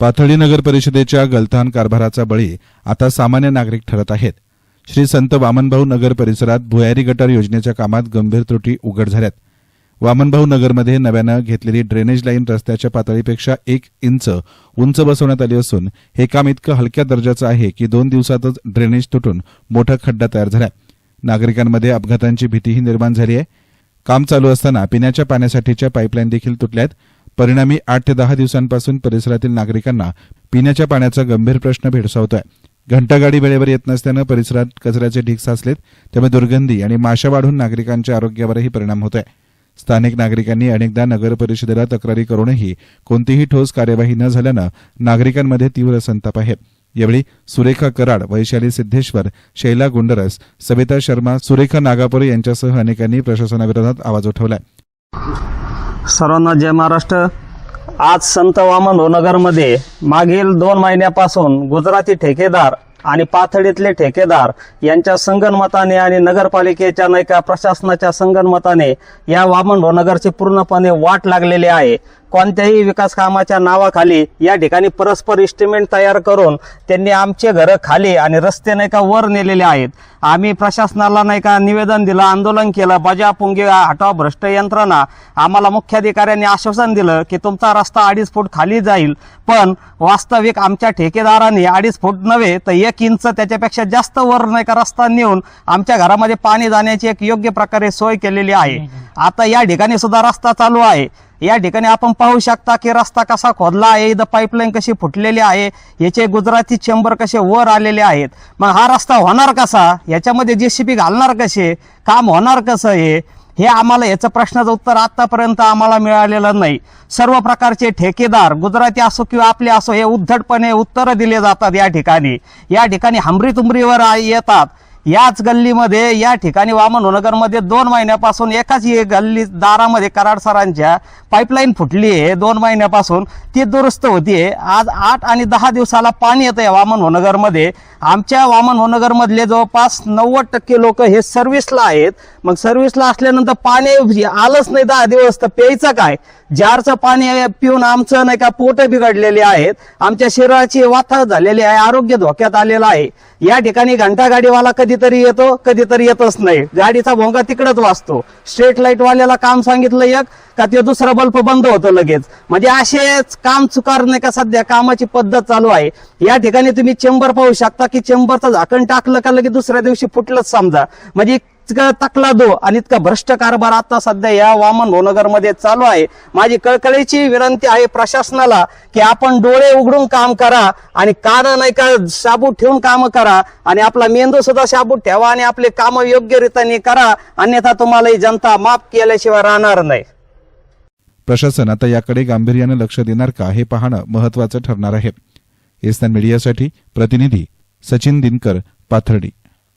पाथर्डी नगर परिषदेच्या गलथान कारभाराचा बळी आता सामान्य नागरिक ठरत आहेत. श्री संत वामनभाऊ नगर परिसरात भुयारी गटार योजनेच्या कामात गंभीर त्रुटी उघड झाल्यात. वामनभाऊ नगरमध्ये नव्यानं घेतलेली ड्रेनेज लाईन रस्त्याच्या पातळीपेक्षा एक इंच उंच बसवण्यात आली असून हे काम इतकं हलक्या दर्जाचं आहे की दोन दिवसातच ड्रेनेज तुटून मोठा खड्डा तयार झाला. नागरिकांमध्ये अपघातांची भीतीही निर्माण झाली आहे. काम चालू असताना पिण्याच्या पाण्यासाठीच्या पाईपलाईन देखील तुटल्यात. परिणामी आठ ते दहा दिवसांपासून परिसरातील नागरिकांना पिण्याच्या पाण्याचा गंभीर प्रश्न भेडसावतोय. घंटागाडी वेळेवर येत नसल्यानं परिसरात कचऱ्याचे ढीक साचलेत. त्यामुळे दुर्गंधी आणि माशा वाढून नागरिकांच्या आरोग्यावरही परिणाम होत आहे स्थानिक नागरिकांनी अनेकदा नगर परिषदेला तक्रारी करूनही कोणतीही ठोस कार्यवाही न झाल्यानं नागरिकांमध्ये तीव्र संताप आहे. यावेळी सुरेखा कराड वैशाली सिद्धेश्वर शैला गुंडरस सविता शर्मा सुरेखा नागापूर यांच्यासह अनेकांनी प्रशासनाविरोधात आवाज उठवलाय. सर्वांना जय महाराष्ट्र. आज संत वामन नगरमध्ये मागील दोन महिन्यापासून गुजराती ठेकेदार आणि पाथडीतले ठेकेदार यांच्या संगणमताने आणि नगरपालिकेच्या नाही का प्रशासनाच्या संगणमताने या वामन नगरची पूर्णपणे वाट लागलेली आहे. कोणत्याही विकास कामाच्या नावाखाली या ठिकाणी परस्पर इस्टिमेंट तयार करून त्यांनी आमचे घरं खाली आणि रस्ते नाही का वर नेलेले आहेत. आम्ही प्रशासनाला नाही का निवेदन दिलं आंदोलन केलं बजा पुंगी हटाव भ्रष्ट यंत्रणा आम्हाला मुख्याधिकाऱ्यांनी आश्वासन दिलं की तुमचा रस्ता अडीच फूट खाली जाईल. पण वास्तविक आमच्या ठेकेदारांनी अडीच फूट नव्हे तर एक इंच त्याच्यापेक्षा जास्त वर नाही का रस्ता नेऊन आमच्या घरामध्ये पाणी जाण्याची एक योग्य प्रकारे सोय केलेली आहे. आता या ठिकाणी सुद्धा रस्ता चालू आहे. या ठिकाणी आपण पाहू शकता की रस्ता कसा खोदला आहे इथं पाईपलाईन कशी फुटलेली आहे याचे गुजराती चेंबर कसे वर आलेले आहेत. मग हा रस्ता होणार कसा? याच्यामध्ये जेसीबी घालणार कसे? काम होणार कसं हे? हे आम्हाला याचं प्रश्नाचं उत्तर आतापर्यंत आम्हाला मिळालेलं नाही. सर्व प्रकारचे ठेकेदार गुजराती असो किंवा आपले असो हे उद्धटपणे उत्तरं दिले जातात या ठिकाणी. या ठिकाणी हमरी तुमरीवर येतात. याच गल्लीमध्ये या ठिकाणी वामन नगरमध्ये दोन महिन्यापासून एकाच एक गल्ली दारामध्ये कराड सरांच्या पाईपलाईन फुटली आहे. दोन महिन्यापासून ती दुरुस्त होतीये. आज आठ आणि दहा दिवसाला पाणी येतं आहे वामन होनगरमध्ये आमच्या वामन होनगरमधले जवळपास नव्वद टक्के लोक हे सर्व्हिसला आहेत. मग सर्व्हिसला असल्यानंतर पाणी आलंच नाही. दहा दिवस तर प्यायचं काय? जारचं पाणी पिऊन आमचं नाही का पोट बिघडलेले आहेत. आमच्या शरीराची वाथा झालेली आहे. आरोग्य धोक्यात आलेलं आहे. या ठिकाणी घंटागाडीवाला गाडीवाला कधीतरी येतो कधीतरी येतच नाही. गाडीचा भोंगा तिकडच वाचतो. स्ट्रीट लाइट वाल्याला काम सांगितलं एक का ते दुसरा बल्ब बंद होतो लगेच. म्हणजे असेच काम चुकार नाही का सध्या कामाची पद्धत चालू आहे. या ठिकाणी तुम्ही चेंबर पाहू शकता की चेंबरचं झाकण टाकलं का लगेच दुसऱ्या दिवशी फुटलंच समजा. म्हणजे इतका तकला दो आणि इतका भ्रष्ट कारभार आता सध्या या वामन नगरमध्ये चालू आहे. माझी कळकळीची विनंती आहे प्रशासनाला की आपण डोळे उघडून काम करा आणि कान नाही का शाबूत ठेवून काम करा आणि आपला मेंदू सुद्धा शाबूत ठेवा आणि आपले काम योग्य रीतीने करा. अन्यथा तुम्हाला ही जनता माफ केल्याशिवाय राहणार नाही. प्रशासन आता याकडे गांभीर्यानं लक्ष देणार का हे पाहणं महत्वाचं ठरणार आहे. एस्तान मीडियासाठी प्रतिनिधी सचिन दिनकर पाथर्डी.